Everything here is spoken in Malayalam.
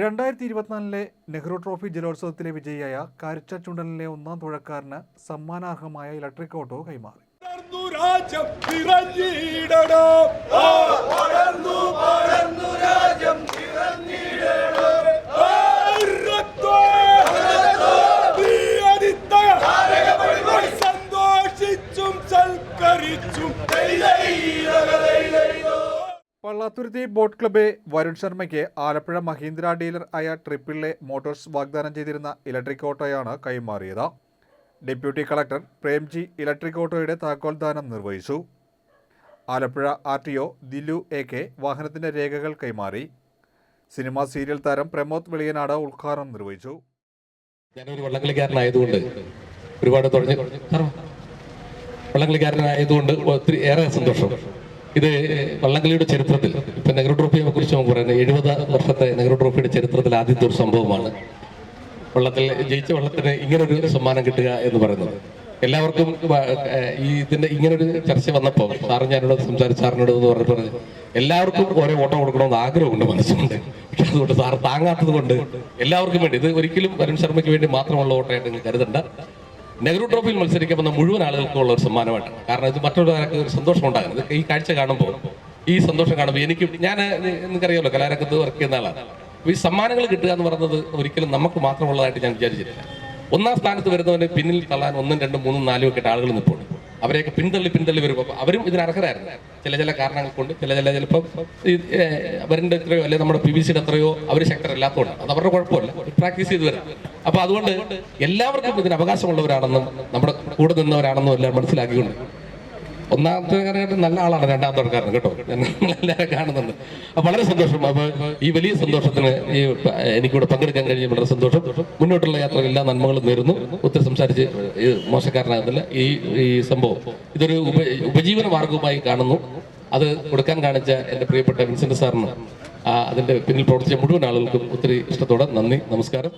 രണ്ടായിരത്തി ഇരുപത്തിനാലിലെ നെഹ്റു ട്രോഫി ജലോത്സവത്തിലെ വിജയിയായ കാരിച്ച ചുണ്ടലിലെ ഒന്നാം തുഴക്കാരന് സമ്മാനാർഹമായ ഇലക്ട്രിക് ഓട്ടോ കൈമാറി. സന്തോഷിച്ചും സൽക്കരിച്ചും. പള്ളാത്തുരുത്തി ബോട്ട് ക്ലബ്ബെ വരുൺ ശർമ്മയ്ക്ക് ആലപ്പുഴ മഹീന്ദ്ര ഡീലർ ആയ ട്രിപ്പിളിലെ മോട്ടോഴ്സ് വാഗ്ദാനം ചെയ്തിരുന്ന ഇലക്ട്രിക് ഓട്ടോയാണ് കൈമാറിയത്. ഡെപ്യൂട്ടി കളക്ടർ പ്രേംജി ഇലക്ട്രിക് ഓട്ടോയുടെ താക്കോൽദാനം നിർവഹിച്ചു. Alappuzha R T O Dilu A K വാഹനത്തിന്റെ രേഖകൾ കൈമാറി. സിനിമാ സീരിയൽ താരം പ്രമോദ് വെളിയനാട് ഉദ്ഘാടനം നിർവഹിച്ചു. ഞാനൊരു വള്ളംകളിക്കാരനായതുകൊണ്ട് ഒരുപാട് തുടങ്ങി? വള്ളംകളിക്കാരനായതുകൊണ്ട് ഒത്തിരി ഏറെ സന്തോഷം. ഇത് വള്ളംകളിയുടെ ചരിത്രത്തിൽ ഇപ്പൊ നെഹ്റു ട്രോഫിയെ കുറിച്ച് നമുക്ക് പറയുന്നത് എഴുപത് വർഷത്തെ നെഹ്റു ട്രോഫിയുടെ ചരിത്രത്തിൽ ആദ്യത്തെ ഒരു സംഭവമാണ്. വള്ളത്തിൽ ജയിച്ച വള്ളത്തിന് ഇങ്ങനൊരു സമ്മാനം കിട്ടുക എന്ന് പറയുന്നത്. എല്ലാവർക്കും ഈ ഇതിന്റെ ഇങ്ങനൊരു ചർച്ച വന്നപ്പോൾ സാറ് ഞാനോട് സംസാരിച്ച സാറിനോട് എന്ന് പറഞ്ഞു, എല്ലാവർക്കും ഓരോ ഓട്ടം കൊടുക്കണമെന്ന് ആഗ്രഹമുണ്ട് മനസ്സുകൊണ്ട് പക്ഷെ അതുകൊണ്ട് സാർ താങ്ങാത്തത് കൊണ്ട് എല്ലാവർക്കും വേണ്ടി ഇത് ഒരിക്കലും വരുൺ ശർമ്മയ്ക്ക് വേണ്ടി മാത്രമുള്ള ഓട്ടമായിട്ട് കരുതണ്ട. നെഹ്റു ട്രോഫിയിൽ മത്സരിക്കുന്ന മുഴുവൻ ആളുകൾക്കും ഉള്ള ഒരു സമ്മാനമായിട്ട്. കാരണം ഇത് മറ്റൊരാൾക്ക് ഒരു സന്തോഷം ഉണ്ടാകുന്നത്. ഈ കാഴ്ച കാണുമ്പോൾ ഈ സന്തോഷം കാണുമ്പോൾ എനിക്ക് ഞാൻ നിങ്ങൾക്കറിയാമല്ലോ കലാരംഗത്ത് വർക്ക് ചെയ്യുന്ന ആളാണ്. ഈ സമ്മാനങ്ങൾ കിട്ടുക എന്ന് പറയുന്നത് ഒരിക്കലും നമുക്ക് മാത്രമുള്ളതായിട്ട് ഞാൻ വിചാരിച്ചിട്ടില്ല. ഒന്നാം സ്ഥാനത്ത് വരുന്നവന് പിന്നിൽ തള്ളാൻ ഒന്നും രണ്ടും മൂന്നും നാലും ഒക്കെ ആളുകൾ നിൽപ്പുണ്ട്. അവരെയൊക്കെ പിന്തള്ളി പിന്തള്ളി വരുമ്പോൾ അവരും ഇതിന് അർഹരായിരുന്നു. ചില ചില കാരണങ്ങൾ കൊണ്ട് ചില ചില ചിലപ്പോൾ അവരുടെ എത്രയോ അല്ലെങ്കിൽ നമ്മുടെ പി ബി സിയുടെ എത്രയോ അവർ ശക്തരല്ലാത്തതുകൊണ്ട്. അത് അവരുടെ കുഴപ്പമില്ല. പ്രാക്ടീസ് ചെയ്ത് വരും അപ്പൊ അതുകൊണ്ട് എല്ലാവർക്കും ഇതിന് അവകാശമുള്ളവരാണെന്നും നമ്മുടെ കൂടെ നിന്നവരാണെന്നും എല്ലാം മനസ്സിലാക്കിക്കൊണ്ട്. ഒന്നാമത്തെ കാര്യം നല്ല ആളാണ് രണ്ടാമത്തെ ആൾക്കാരൻ കേട്ടോ. എല്ലാവരും കാണുന്നുണ്ട്. അപ്പൊ വളരെ സന്തോഷം. അപ്പൊ ഈ വലിയ സന്തോഷത്തിന് ഈ എനിക്കിവിടെ പങ്കെടുക്കാൻ കഴിഞ്ഞ വളരെ സന്തോഷം. മുന്നോട്ടുള്ള യാത്ര എല്ലാ നന്മകളും നേരുന്നു. ഒത്തിരി സംസാരിച്ച് മോശക്കാരനാകുന്നില്ല ഈ ഈ സംഭവം ഇതൊരു ഉപ ഉപജീവന മാർഗവുമായി കാണുന്നു. അത് കൊടുക്കാൻ കാണിച്ച എന്റെ പ്രിയപ്പെട്ട വിൻസെന്റ് സാറിന് അതിന്റെ പിന്നിൽ പ്രവർത്തിച്ച മുഴുവൻ ആളുകൾക്കും ഒത്തിരി ഇഷ്ടത്തോടെ നന്ദി നമസ്കാരം.